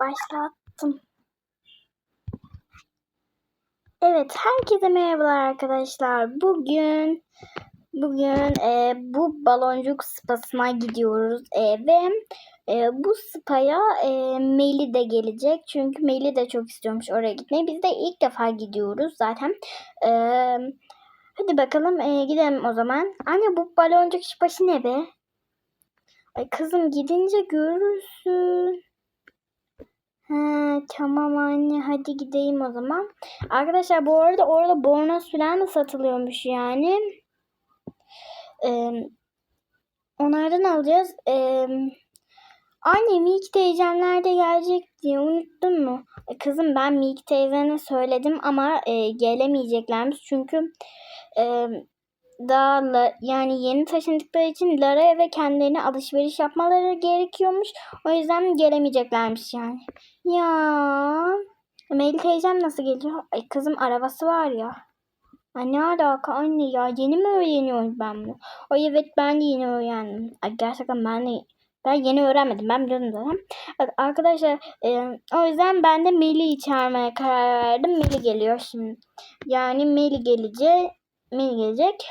başlattım. Evet, herkese merhabalar arkadaşlar. Bugün bugün e, bu baloncuk spasına gidiyoruz e, ve e, bu spaya e, Meli de gelecek. Çünkü Meli de çok istiyormuş oraya gitmeyi. Biz de ilk defa gidiyoruz zaten. E, hadi bakalım e, gidelim o zaman. Anne bu baloncuk spaşı ne be? Ay kızım gidince görürsün. Tamam anne hadi gideyim o zaman. Arkadaşlar bu arada orada bornoz falan da satılıyormuş yani. Ee, onlardan alacağız. Ee, anne Mik teyzemler de gelecek diye unuttun mu? E, kızım ben Mik teyzene söyledim ama e, gelemeyeceklermiş. Çünkü e, daha yani yeni taşındıkları için Lara eve kendilerine alışveriş yapmaları gerekiyormuş. O yüzden gelemeyeceklermiş yani. Ya Meli teyzem nasıl geliyor? Ay kızım arabası var ya. Ay ne alaka anne ya yeni mi öğreniyorum ben bunu? Ay evet ben de yeni öğrendim. Ay gerçekten ben de ben yeni öğrenmedim ben biliyordum zaten. Arkadaşlar e, o yüzden ben de Meli'yi çağırmaya karar verdim. Meli geliyor şimdi. Yani Meli gelecek. Meli gelecek.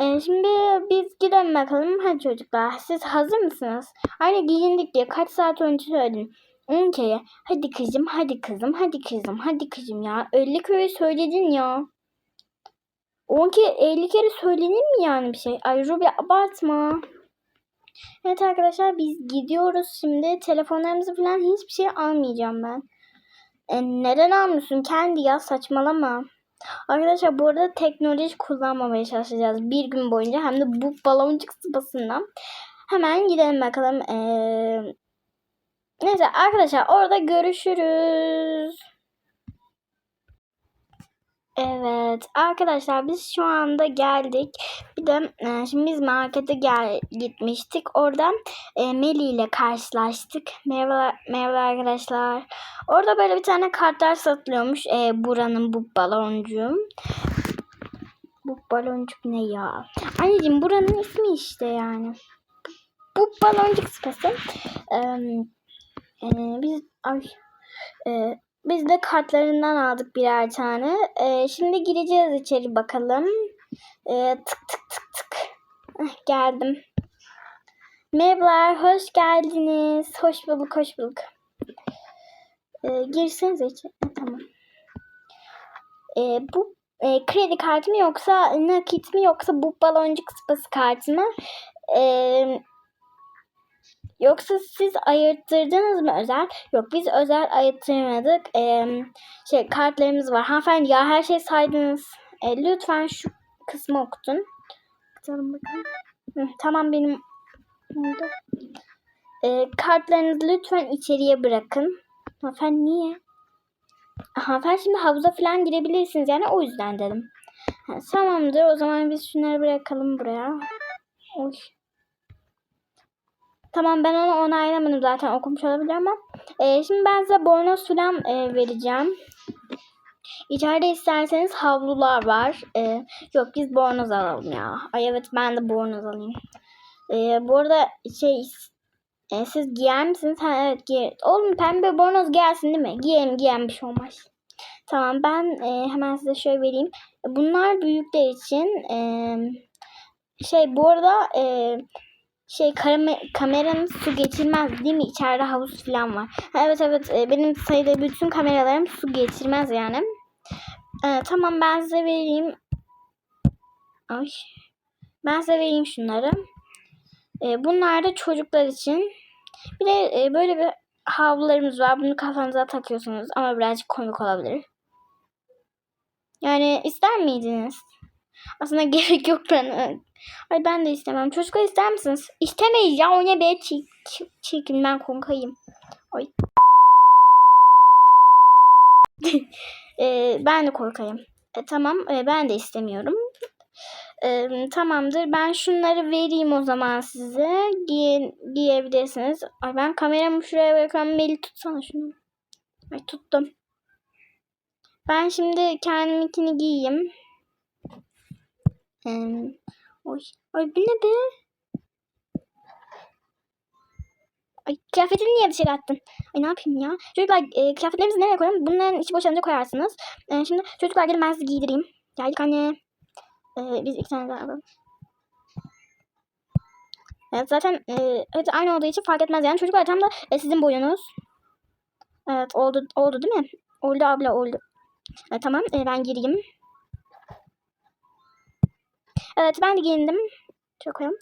E, şimdi biz gidelim bakalım. Hadi çocuklar siz hazır mısınız? Aynı giyindik diye kaç saat önce söyledim. 10 kere hadi kızım hadi kızım hadi kızım hadi kızım ya 50 kere söyledin ya. 10 kere 50 kere söylenir mi yani bir şey? Ay Ruby abartma. Evet arkadaşlar biz gidiyoruz şimdi. Telefonlarımızı falan hiçbir şey almayacağım ben. E, neden almıyorsun? Kendi ya saçmalama. Arkadaşlar bu arada teknoloji kullanmamaya çalışacağız bir gün boyunca. Hem de bu baloncuk sıpasından. Hemen gidelim bakalım. Ee, neyse arkadaşlar orada görüşürüz. Evet arkadaşlar biz şu anda geldik. Bir de e, şimdi biz markete gel gitmiştik. Oradan e, Meli ile karşılaştık. Merhaba, merhaba arkadaşlar. Orada böyle bir tane kartlar satılıyormuş. E, buranın bu baloncuğum. Bu baloncuk ne ya? Anneciğim buranın ismi işte yani. Bu baloncuk sıpası. E, e, biz ay, e, biz de kartlarından aldık birer tane. Ee, şimdi gireceğiz içeri bakalım. Ee, tık tık tık tık. Heh, geldim. Merhabalar, hoş geldiniz. Hoş bulduk, hoş bulduk. Ee, girsenize içeri. Tamam. Ee, bu e, kredi kartı mı yoksa nakit mi yoksa bu baloncuk sıpası kartı mı? Ee, Yoksa siz ayırttırdınız mı özel? Yok biz özel ayırttırmadık. Ee, şey kartlarımız var. Hanımefendi ya her şey saydınız. Ee, lütfen şu kısmı okutun. Bakalım bakalım. Hı, tamam benim oldu. Ee, kartlarınızı lütfen içeriye bırakın. Hanımefendi niye? Hanımefendi şimdi havuza falan girebilirsiniz yani o yüzden dedim. Ha, tamamdır o zaman biz şunları bırakalım buraya. Oy. Tamam ben onu onaylamadım zaten okumuş olabilir ama. E, şimdi ben size bornoz falan e, vereceğim. İçeride isterseniz havlular var. E, yok biz bornoz alalım ya. Ay evet ben de bornoz alayım. E, bu arada şey e, siz giyer misiniz? Ha evet giyer. Oğlum pembe bornoz gelsin değil mi? Giyelim giyelim bir şey olmaz. Tamam ben e, hemen size şöyle vereyim. Bunlar büyükler için. E, şey bu arada e, şey kamera, kameranın su geçirmez değil mi? İçeride havuz falan var. Ha, evet evet e, benim sayıda bütün kameralarım su geçirmez yani. E, tamam ben size vereyim. Ay. Ben size vereyim şunları. E, bunlar da çocuklar için. Bir de e, böyle bir havlularımız var. Bunu kafanıza takıyorsunuz ama birazcık komik olabilir. Yani ister miydiniz? Aslında gerek yok ben. Ay ben de istemem. Çocuklar ister misiniz? İstemeyiz ya. O ne be? Çek, çekin ben konkayım. Ay. e, ben de korkayım. E, tamam e, ben de istemiyorum. E, tamamdır. Ben şunları vereyim o zaman size. Giye, giyebilirsiniz. Ay ben kameramı şuraya bırakıyorum. Meli tutsana şunu. Ay tuttum. Ben şimdi kendiminkini giyeyim. Ee, oy. Ay bu ne be? Ay kıyafetini niye dışarı attın? Ay ne yapayım ya? Çocuklar e, kıyafetlerimizi nereye koyalım? Bunların içi boşalınca koyarsınız. E, şimdi çocuklar gelin ben sizi giydireyim. Geldik anne. E, biz iki tane daha. Evet zaten e, hepsi aynı olduğu için fark etmez yani. Çocuklar tam da e, sizin boyunuz. Evet oldu oldu değil mi? Oldu abla oldu. E, tamam e, ben gireyim. Evet ben de giyindim. Çok koyalım.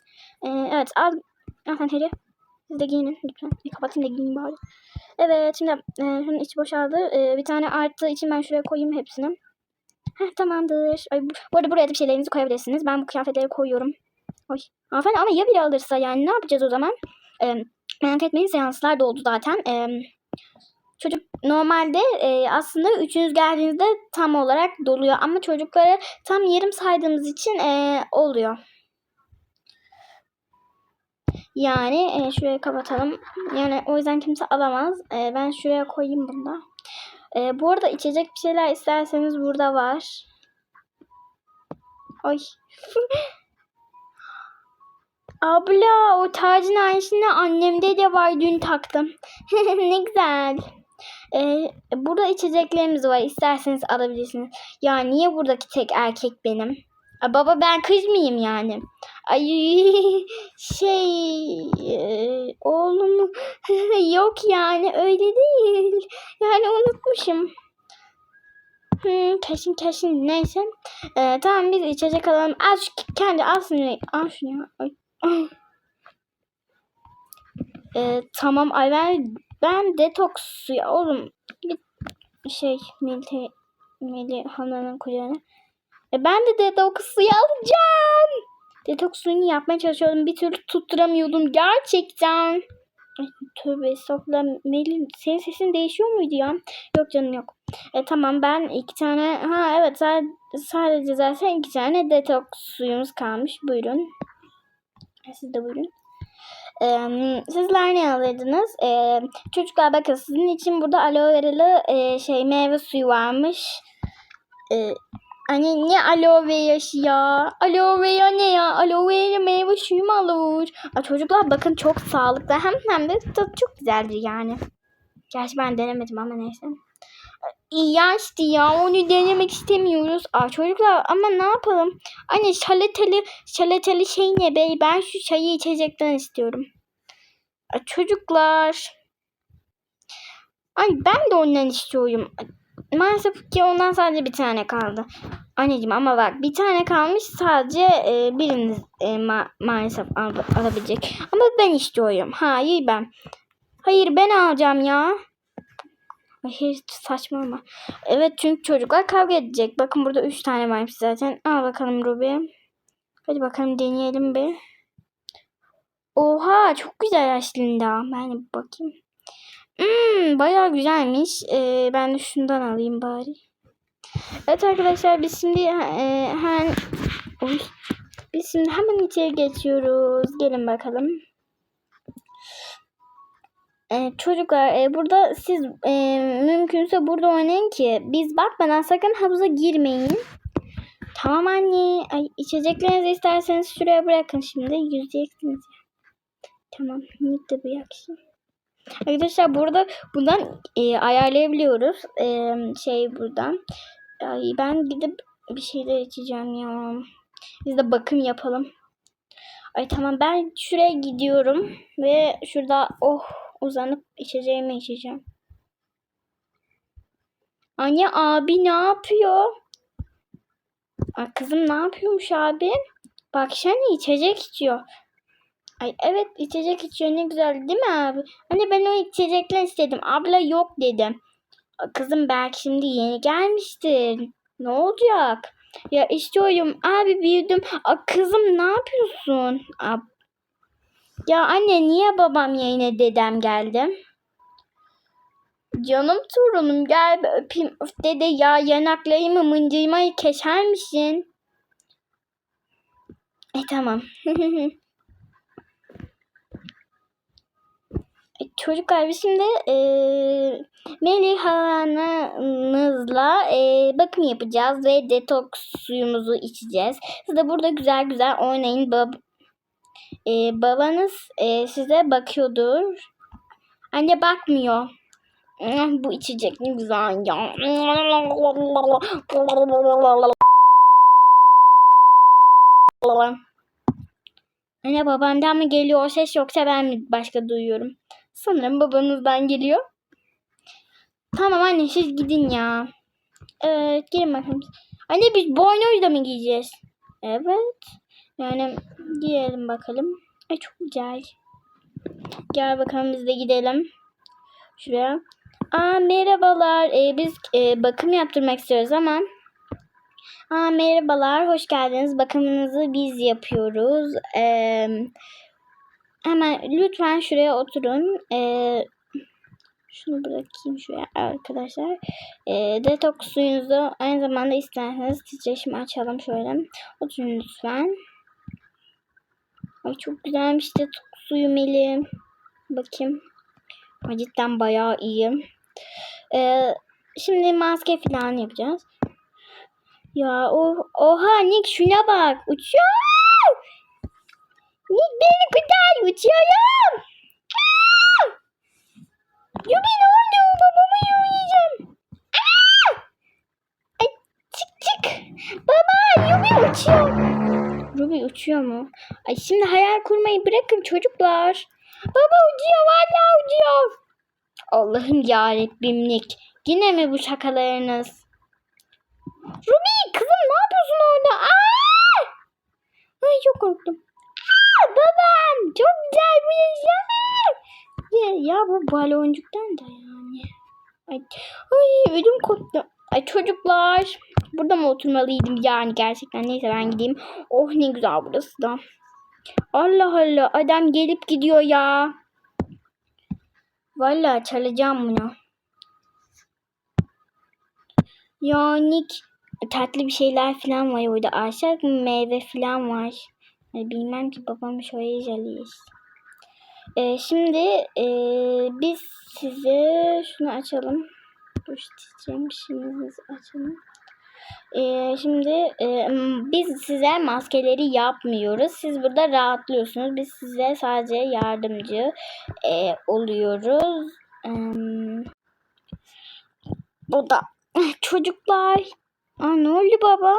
E, evet al. Harry. Siz de giyinin lütfen. Bir kapatayım da giyinin bari. Evet şimdi e, şunun içi boşaldı. E, bir tane arttığı için ben şuraya koyayım hepsini. Heh, tamamdır. Ay, bu, bu arada buraya da bir şeylerinizi koyabilirsiniz. Ben bu kıyafetleri koyuyorum. Oy. Hanımefendi ama ya biri alırsa yani ne yapacağız o zaman? E, merak etmeyin seanslar doldu zaten. E, çocuk normalde e, aslında üçünüz geldiğinizde tam olarak doluyor. Ama çocuklara tam yarım saydığımız için e, oluyor. Yani e, şuraya kapatalım. Yani o yüzden kimse alamaz. E, ben şuraya koyayım bunu da. E, bu arada içecek bir şeyler isterseniz burada var. Oy. Abla o tacın aynısını annemde de var dün taktım. ne güzel. Ee, burada içeceklerimiz var. İsterseniz alabilirsiniz. Ya niye buradaki tek erkek benim? Aa, baba ben kız mıyım yani? Ay şey e, oğlum yok yani öyle değil. Yani unutmuşum. Hmm, kesin kesin neyse. Ee, tamam biz içecek alalım. Al şu kendi al şunu. Al şunu. Ee, tamam ay ben ben detoks suyu oğlum bir şey Melih Melih Hanım'ın kucağına. E ben de detoks suyu alacağım. Detoks suyunu yapmaya çalışıyordum. Bir türlü tutturamıyordum gerçekten. Tövbe estağfurullah. Melih senin sesin değişiyor muydu ya? Yok canım yok. E tamam ben iki tane ha evet sadece zaten iki tane detoks suyumuz kalmış. Buyurun. E, Siz de buyurun. Ee, sizler ne alırdınız? Ee, çocuklar bakın sizin için burada aloe veralı e, şey meyve suyu varmış. Ee, hani ne aloe verası ya? Aloe vera ne ya? Aloe vera meyve suyu mu olur? Aa, çocuklar bakın çok sağlıklı hem hem de tadı çok güzeldir yani. Gerçi ben denemedim ama neyse. İğrençti ya onu denemek istemiyoruz. Aa çocuklar ama ne yapalım? Anne şaleteli şaleteli şey ne bey? Ben şu çayı içecekten istiyorum. Aa, çocuklar. Ay ben de ondan istiyorum. Maalesef ki ondan sadece bir tane kaldı. Anneciğim ama bak bir tane kalmış sadece e, biriniz e, ma- maalesef al- alabilecek. Ama ben istiyorum. Hayır ben. Hayır ben alacağım ya. Hayır saçmalama. Evet çünkü çocuklar kavga edecek. Bakın burada 3 tane varmış zaten. Al bakalım Ruby. Hadi bakalım deneyelim bir. Oha çok güzel aslında. Ben bir bakayım. Hmm, bayağı güzelmiş. Ee, ben de şundan alayım bari. Evet arkadaşlar biz şimdi e, hemen Oy. biz şimdi hemen içeri geçiyoruz. Gelin bakalım. Ee, çocuklar e, burada siz e, mümkünse burada oynayın ki biz bakmadan sakın havuza girmeyin. Tamam anne. Ay, içeceklerinizi isterseniz şuraya bırakın şimdi. Yüzeceksiniz ya. Tamam. Nick de bıraksın. Arkadaşlar burada bundan e, ayarlayabiliyoruz. E, şey buradan. Ay, ben gidip bir şeyler içeceğim ya. Biz de bakım yapalım. Ay tamam ben şuraya gidiyorum ve şurada oh uzanıp içeceğimi içeceğim. Anne abi ne yapıyor? Ay kızım ne yapıyormuş abi? Baksana içecek içiyor. Ay evet içecek içiyor ne güzel değil mi abi? Anne ben o içecekler istedim. Abla yok dedim. Kızım belki şimdi yeni gelmiştir. Ne olacak? Ya istiyorum abi büyüdüm. Aa, kızım ne yapıyorsun? Aa, ya anne niye babam yerine dedem geldi? Canım torunum gel öpeyim. Öf dede ya yanaklarımı mıncırmayı keser misin? E tamam. E, Çocuklar biz şimdi e, Melih halanızla e, bakım yapacağız ve detoks suyumuzu içeceğiz. Siz de burada güzel güzel oynayın. Bab e, babanız e, size bakıyordur. Anne bakmıyor. Hmm, Bu içecek ne güzel ya. Anne babandan mı geliyor o ses yoksa ben mi başka duyuyorum? Sanırım babanızdan geliyor. Tamam anne siz gidin ya. Evet girin bakalım. Anne biz boynuz da mı giyeceğiz? Evet. Yani giyelim bakalım. Ay çok güzel. Gel bakalım biz de gidelim. Şuraya. Aa merhabalar. Ee, biz e, bakım yaptırmak istiyoruz ama. Aa merhabalar. Hoş geldiniz. Bakımınızı biz yapıyoruz. Ee, hemen lütfen şuraya oturun. Ee, şunu bırakayım şuraya arkadaşlar. Ee, detoks suyunuzu aynı zamanda isterseniz titreşimi açalım şöyle. Oturun lütfen. Ay çok güzelmiş detoks suyu Melih. Bakayım. Ay, cidden bayağı iyi. Ee, şimdi maske falan yapacağız. Ya oh, oha Nick şuna bak. Uçuyor. Nick beni kurtar. Uçuyorum. Yubi ne oldu? Babamı yiyeceğim. Ay, çık çık. Baba Yubi uçuyor. Ruby uçuyor mu? Ay şimdi hayal kurmayı bırakın çocuklar. Baba uçuyor valla uçuyor. Allah'ım yarabbim Nick. Yine mi bu şakalarınız? Ruby kızım ne yapıyorsun orada? Aa! Ay çok korktum. Aa, babam çok güzel bir şey. Ya, ya bu baloncuktan da yani. Ay, ay ödüm koptu. Ay çocuklar. Burada mı oturmalıydım yani gerçekten. Neyse ben gideyim. Oh ne güzel burası da. Allah Allah adam gelip gidiyor ya. Vallahi çalacağım bunu. Ya Nick tatlı bir şeyler falan var orada. Aşağı meyve falan var. Bilmem ki babam şöyle jeliyiz. Ee, şimdi e, biz size şunu açalım. Dur çiçeğim şimdi açalım. Ee, şimdi e, biz size maskeleri yapmıyoruz. Siz burada rahatlıyorsunuz. Biz size sadece yardımcı e, oluyoruz. Ee, bu da çocuklar. Aa, ne oldu baba?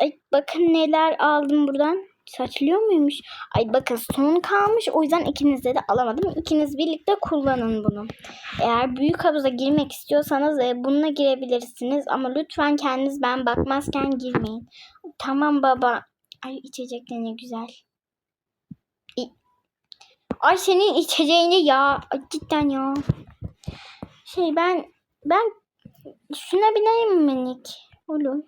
Ay, bakın neler aldım buradan. Saçlıyor muymuş? Ay bakın son kalmış. O yüzden ikinizde de alamadım. İkiniz birlikte kullanın bunu. Eğer büyük havuza girmek istiyorsanız e, bununla girebilirsiniz. Ama lütfen kendiniz ben bakmazken girmeyin. Tamam baba. Ay içecek ne güzel. Ay senin içeceğini ya. Ay, cidden ya. Şey ben ben şuna bineyim mi Nick? Olur.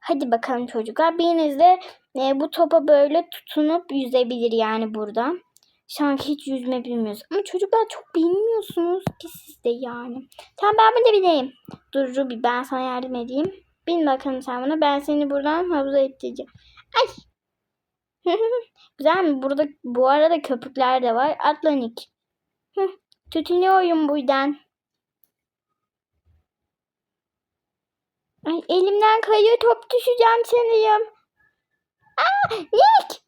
Hadi bakalım çocuklar. Biriniz de e, bu topa böyle tutunup yüzebilir yani burada. Sanki hiç yüzme bilmiyoruz. Ama çocuklar çok bilmiyorsunuz ki siz de yani. Tamam ben bunu da bileyim. Dur Ruby ben sana yardım edeyim. Bin bakalım sen buna. Ben seni buradan havuza ittireceğim. Ay. Güzel mi? Burada bu arada köpükler de var. Atlanik. Tutunuyorum buradan. Ay elimden kayıyor top düşeceğim sanırım. Aa Nick!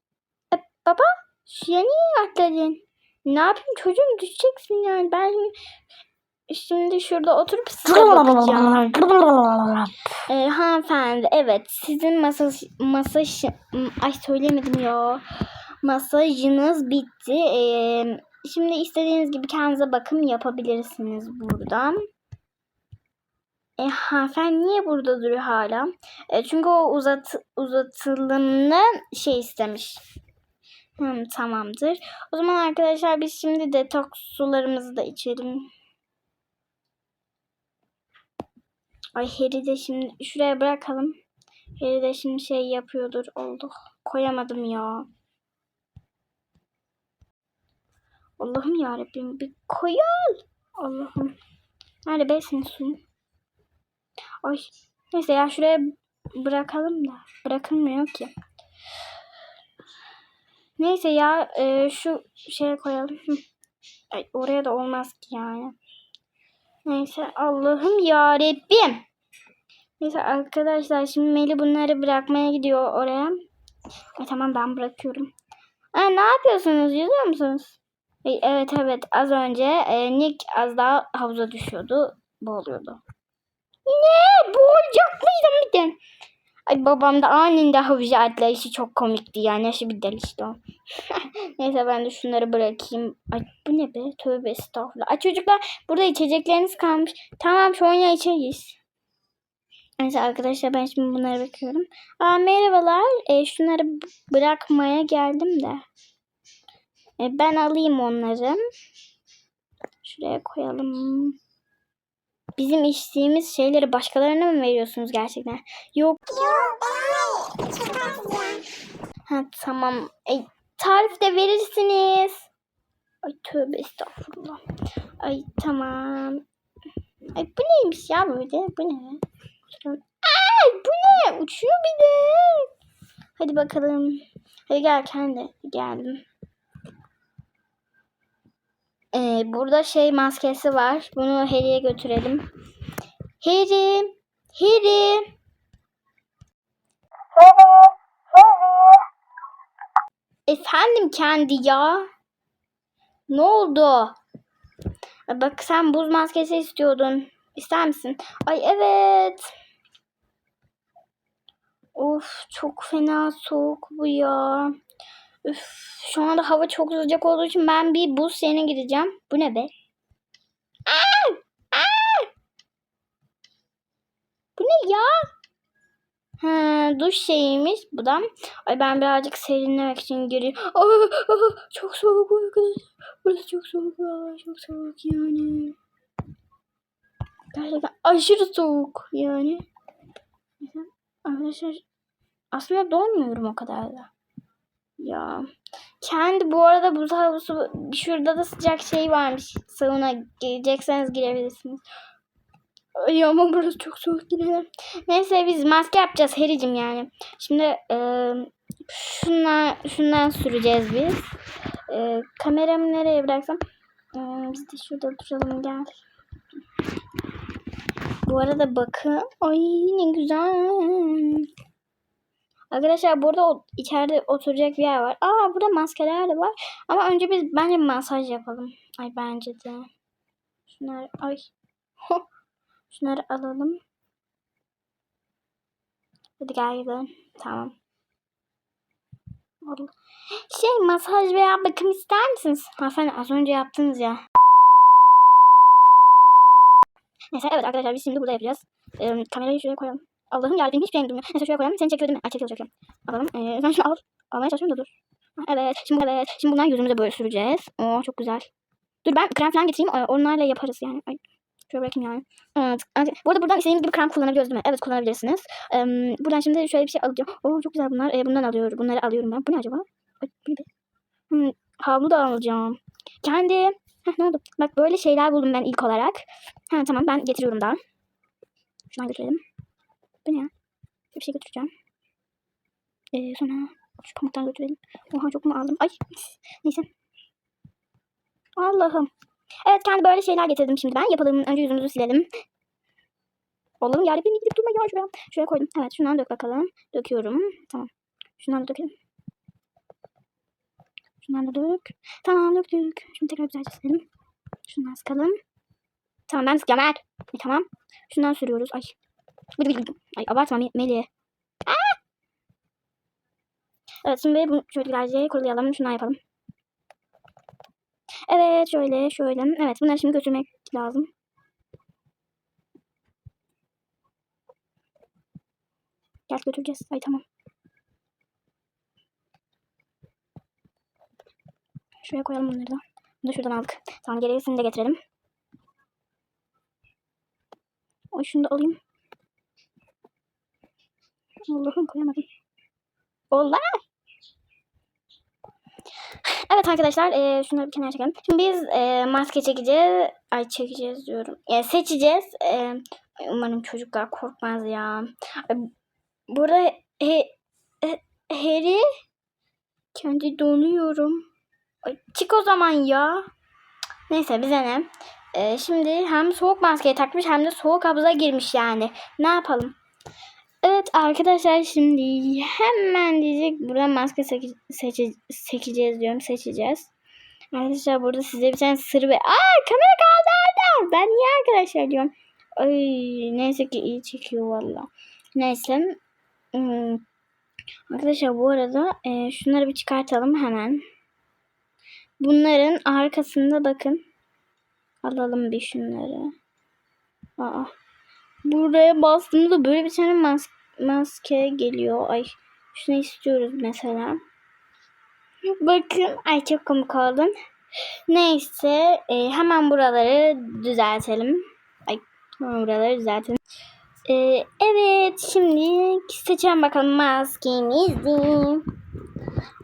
E, baba suya niye atladın? Ne yapayım çocuğum düşeceksin yani. Ben şimdi şurada oturup size bakacağım. Ee, hanımefendi evet sizin masaj, masaj ay söylemedim ya. Masajınız bitti. Ee, şimdi istediğiniz gibi kendinize bakım yapabilirsiniz buradan. E, hanımefendi niye burada duruyor hala? E, çünkü o uzat, uzatılımını şey istemiş. Hmm, tamamdır. O zaman arkadaşlar biz şimdi detoks sularımızı da içelim. Ay Harry de şimdi şuraya bırakalım. Harry de şimdi şey yapıyordur. Oldu. Koyamadım ya. Allah'ım yarabbim bir koyal. Allah'ım. Nerede be senin suyun? Ay. Neyse ya şuraya bırakalım da. Bırakılmıyor ki. Neyse ya e, şu şeye koyalım. Ay, oraya da olmaz ki yani. Neyse Allah'ım ya Rabbim. Neyse arkadaşlar şimdi Meli bunları bırakmaya gidiyor oraya. Ay, tamam ben bırakıyorum. Aa, ne yapıyorsunuz? Yüzüyor musunuz? E, Evet evet az önce e, Nick az daha havuza düşüyordu. Boğuluyordu. Ne? Boğulacak mıydım bir de? Ay babam da anında havuza atlayışı çok komikti yani. Yaşı bir deli o. Neyse ben de şunları bırakayım. Ay bu ne be? Tövbe estağfurullah. Ay çocuklar burada içecekleriniz kalmış. Tamam Sonya içeriz. Neyse arkadaşlar ben şimdi bunlara bakıyorum. Aa merhabalar. E, şunları bırakmaya geldim de. E, ben alayım onları. Şuraya koyalım. Bizim içtiğimiz şeyleri başkalarına mı veriyorsunuz gerçekten? Yok. Ha tamam. E, tarif de verirsiniz. Ay tövbe estağfurullah. Ay tamam. Ay bu neymiş ya böyle? Bu ne? Ay bu ne? Uçuyor bir de. Hadi bakalım. Hadi gel kendi. Geldim. Ee, burada şey maskesi var. Bunu Harry'e götürelim. Harry. Harry. Efendim kendi ya. Ne oldu? Bak sen buz maskesi istiyordun. İster misin? Ay evet. Of çok fena soğuk bu ya. Üf, şu anda hava çok sıcak olduğu için ben bir buz yerine gideceğim. Bu ne be? Aa! Aa! Bu ne ya? Ha, duş şeyiymiş bu da. Ay ben birazcık serinlemek için giriyorum. Aa, aa, çok soğuk arkadaşlar. Burası çok soğuk. Aa, çok soğuk yani. Gerçekten aşırı soğuk yani. Arkadaşlar aslında donmuyorum o kadar da. Ya. Kendi bu arada buz havuzu şurada da sıcak şey varmış. Sauna girecekseniz girebilirsiniz. Ay ama burası çok soğuk yine. Neyse biz maske yapacağız Hericim yani. Şimdi e, şundan, şundan süreceğiz biz. E, kameramı nereye bıraksam? E, biz de şurada duralım gel. Bu arada bakın. Ay ne güzel. Arkadaşlar burada içeride oturacak bir yer var. Aa burada maskeler de var. Ama önce biz bence masaj yapalım. Ay bence de. Şunları ay. Şunları alalım. Hadi gel gidelim. Tamam. Şey masaj veya bakım ister misiniz? Hanımefendi az önce yaptınız ya. Neyse evet arkadaşlar biz şimdi burada yapacağız. Ee, kamerayı şuraya koyalım. Allah'ım yarabbim hiçbir şeyim durmuyor. Neyse şuraya koyalım. Seni çekiyor değil mi? Ay çekiyor çekiyor. Alalım. Ee, ben şunu al. Almaya çalışıyorum da dur. Evet. Şimdi evet. Şimdi bundan yüzümüze böyle süreceğiz. Oo çok güzel. Dur ben krem falan getireyim. Ee, Onlarla yaparız yani. Ay. Şöyle bırakayım yani. Evet. Bu arada buradan istediğiniz gibi krem kullanabiliyoruz değil mi? Evet kullanabilirsiniz. Ee, buradan şimdi şöyle bir şey alacağım. Oo çok güzel bunlar. Ee, bundan alıyorum. Bunları alıyorum ben. Bu ne acaba? Hmm, havlu da alacağım. Kendi. Heh, ne oldu? Bak böyle şeyler buldum ben ilk olarak. Ha tamam ben getiriyorum daha. Şuradan götürelim. Bu ne? Bir şey götüreceğim. Ee, sonra şu pamuktan götürelim. Oha çok mu aldım? Ay neyse. Allah'ım. Evet kendi böyle şeyler getirdim şimdi ben. Yapalım. Önce yüzümüzü silelim. Allah'ım yarabbim gidip durma ya şuraya. Şuraya koydum. Evet şundan dök bakalım. Döküyorum. Tamam. Şundan da dökelim. Şundan da dök. Tamam döktük. Şimdi tekrar güzelce silelim. Şundan sıkalım. Tamam ben sıkacağım. Evet. E, tamam. Şundan sürüyoruz. Ay. Ay abartma Me- Melih. Aa! Evet şimdi bunu şöyle güzelce kurulayalım. Şundan yapalım. Evet şöyle şöyle. Evet bunları şimdi götürmek lazım. Gel götüreceğiz. Ay tamam. Şuraya koyalım bunları da. Bunu da şuradan aldık. Tamam gerisini de getirelim. Ay şunu da alayım. Allah'ım koyamadım. Allah! Evet arkadaşlar e, şunları bir kenara çekelim. Şimdi biz e, maske çekeceğiz. Ay çekeceğiz diyorum. E, seçeceğiz. E, umarım çocuklar korkmaz ya. Burada he, he, Harry kendi donuyorum. Ay, çık o zaman ya. Neyse bize ne. E, şimdi hem soğuk maskeyi takmış hem de soğuk havuza girmiş yani. Ne yapalım? Evet arkadaşlar şimdi hemen diyecek buradan maske seke- seçe- seçeceğiz diyorum seçeceğiz. Arkadaşlar burada size bir tane sır ve... Aa kamera kaldı orada. Ben niye arkadaşlar diyorum. Ay neyse ki iyi çekiyor valla. Neyse. Hmm. Arkadaşlar bu arada e, şunları bir çıkartalım hemen. Bunların arkasında bakın. Alalım bir şunları. Aa. Buraya bastığımda böyle bir tane mas maske geliyor. Ay şunu istiyoruz mesela. Bakın ay çok komik oldun. Neyse e, hemen buraları düzeltelim. Ay hemen buraları düzeltelim. E, evet şimdi seçelim bakalım maskemizi.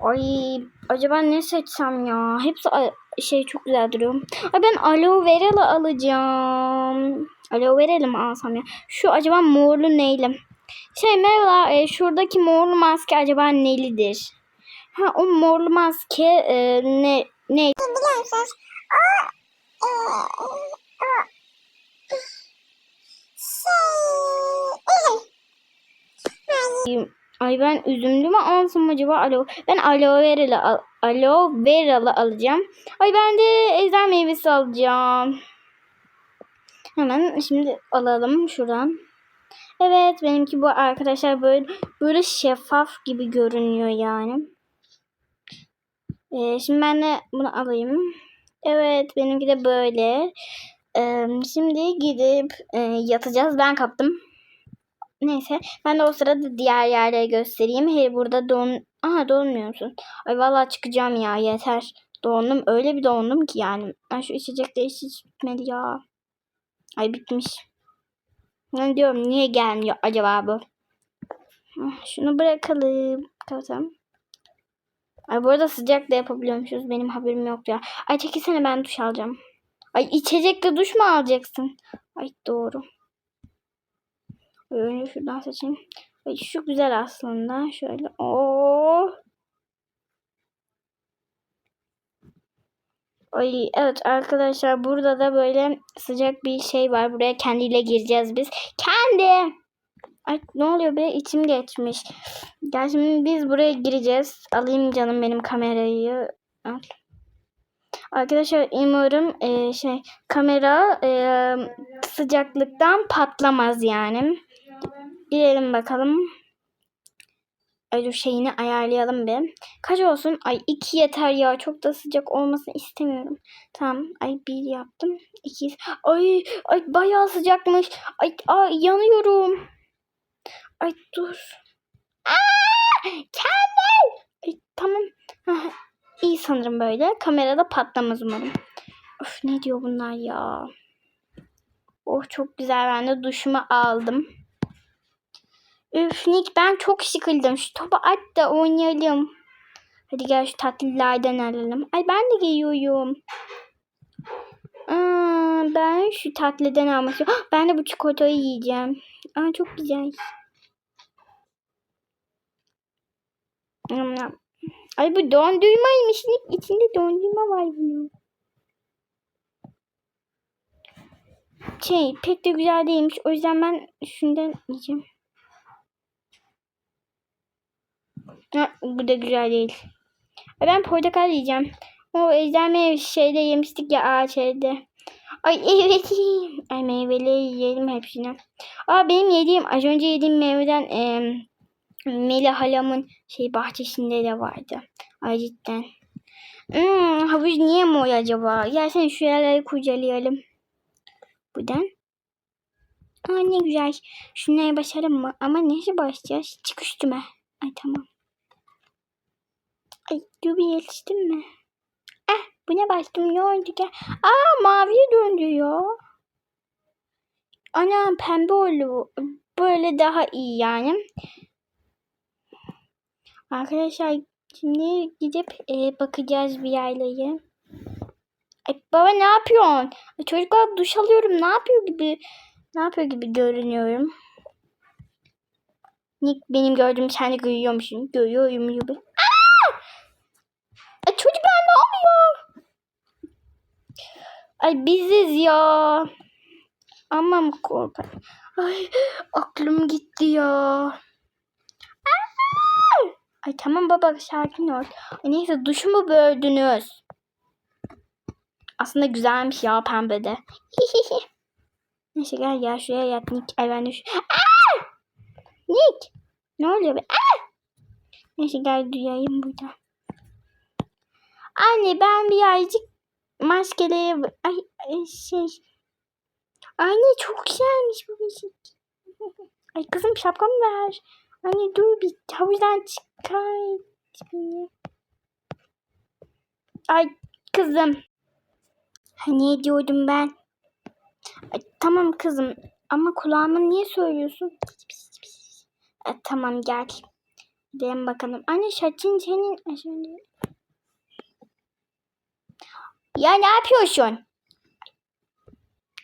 Ay acaba ne seçsem ya? Hepsi şey çok güzel duruyor. Ay ben aloe veralı alacağım. Aloe veralı mı alsam ya? Şu acaba morlu neyli? Şey merhaba e, şuradaki morlu maske acaba nelidir? Ha o morlu maske e, ne ne? Biliyor musunuz? O e, o şey. Ay ben üzümlü mü alsam acaba aloe? Ben aloe veralı al- aloe veralı alacağım. Ay ben de ejder meyvesi alacağım. Hemen şimdi alalım şuradan. Evet benimki bu arkadaşlar böyle böyle şeffaf gibi görünüyor yani. Ee, şimdi ben de bunu alayım. Evet benimki de böyle. Ee, şimdi gidip e, yatacağız. Ben kaptım. Neyse ben de o sırada diğer yerleri göstereyim. Hey burada don... Aha donmuyor musun? Ay vallahi çıkacağım ya yeter. Dondum öyle bir dondum ki yani. Ben şu içecekte hiç hiç bitmedi ya. Ay bitmiş. Ben diyorum niye gelmiyor acaba bu? Ah, Şunu bırakalım. Kapatalım. Ay bu arada sıcak da yapabiliyormuşuz. Benim haberim yoktu ya. Ay çekilsene ben duş alacağım. Ay içecekte duş mu alacaksın? Ay doğru. Böyle şuradan seçeyim. Ay şu güzel aslında. Şöyle. Oo. Ay evet arkadaşlar burada da böyle sıcak bir şey var. Buraya kendiyle gireceğiz biz. Kendi. Ay ne oluyor be içim geçmiş. Gel şimdi biz buraya gireceğiz. Alayım canım benim kamerayı. Al. Arkadaşlar umarım e, şey kamera e, sıcaklıktan patlamaz yani. Girelim bakalım. Dur şeyini ayarlayalım bir. Kaç olsun? Ay iki yeter ya. Çok da sıcak olmasını istemiyorum. Tamam. Ay bir yaptım. İki. Ay ay bayağı sıcakmış. Ay, ay yanıyorum. Ay dur. Aa! Kendin. Ay tamam. Hah, İyi sanırım böyle. Kamerada patlamaz umarım. Of ne diyor bunlar ya. Oh çok güzel. Ben de duşumu aldım. Üf Nick ben çok sıkıldım. Şu topu at da oynayalım. Hadi gel şu tatlılardan alalım. Ay ben de geliyorum. Aa, ben şu tatlıdan almak. Ah, Ben de bu çikolatayı yiyeceğim. Aa, çok güzel. Ay bu dondurmaymış. Nick içinde dondurma var bunun. Şey pek de güzel değilmiş. O yüzden ben şundan yiyeceğim. Ha, bu da güzel değil. Ay, Ben portakal yiyeceğim. O ejder meyve şeyde yemiştik ya ağaç evde. Ay evet. Ay meyveleri yiyelim hepsini. Aa benim yediğim az önce yediğim meyveden e, Melih halamın şey bahçesinde de vardı. Ay cidden. Hmm, havuç niye mor acaba? Gelsene şu yerleri kurcalayalım. Buradan. Aa ne güzel. Şunlara başarım mı? Ama nasıl başlayacağız? Çık üstüme. Ay tamam. Ay dur bir yetiştim mi? Ah bu ne bastım ne oldu ki? Aa maviye döndü ya. Ana pembe oldu. Böyle daha iyi yani. Arkadaşlar şimdi gidip e, bakacağız bir yerlere. Ay baba ne yapıyorsun? Çocuklar duş alıyorum. Ne yapıyor gibi? Ne yapıyor gibi görünüyorum. Nick benim gördüğüm sen de görüyormuşsun. Görüyorum gibi. Ay çocuklar ne oluyor? Ay biziz ya. Aman korkak. Ay aklım gitti ya. Ay tamam baba sakin ol. Ay, neyse duşumu böldünüz. Aslında güzelmiş ya pembede. Neyse gel ya şuraya yat Nick. Ay ben de! Nick. Ne oluyor be? Aa! Neyse gel duyayım burada. Anne ben birazcık maskeleye... Ay, ay şey... Anne çok güzelmiş bu müzik. Ay kızım şapkamı ver. Anne dur bir havuzdan çıkar. Ay kızım. Ha, ne diyordum ben? Ay, tamam kızım ama kulağıma niye söylüyorsun? E, tamam gel. Gidelim bakalım. Anne saçın senin... Ya ne yapıyorsun?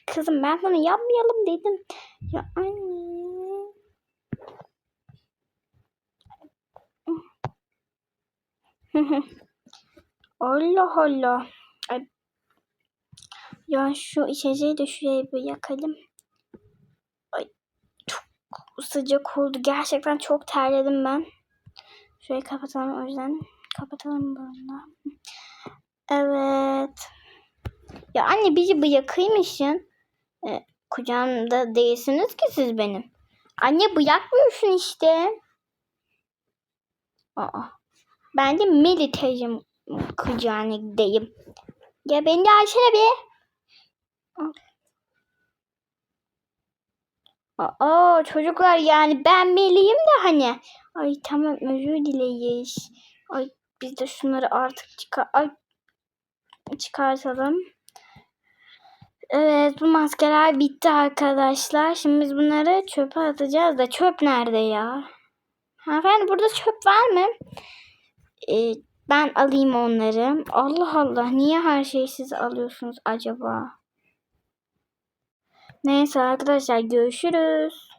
Kızım ben sana yapmayalım dedim. Ya anne. Allah Allah. Ya şu içeceği de şuraya bir yakalım. Ay çok sıcak oldu. Gerçekten çok terledim ben. Şurayı kapatalım o yüzden. Kapatalım bunu. Evet. Ya anne bizi bırakıymışsın. E, kucağımda değilsiniz ki siz benim. Anne bırakmıyorsun işte. Aa. Ben de militacım kucağına gideyim. Ya beni de alsana bir. Aa çocuklar yani ben meliyim de hani. Ay tamam özür dileyiz. Ay biz de şunları artık çıkar ay, çıkartalım. Evet bu maskeler bitti arkadaşlar. Şimdi biz bunları çöpe atacağız da çöp nerede ya? Hanımefendi burada çöp var mı? Ee, ben alayım onları. Allah Allah niye her şeyi siz alıyorsunuz acaba? Neyse arkadaşlar görüşürüz.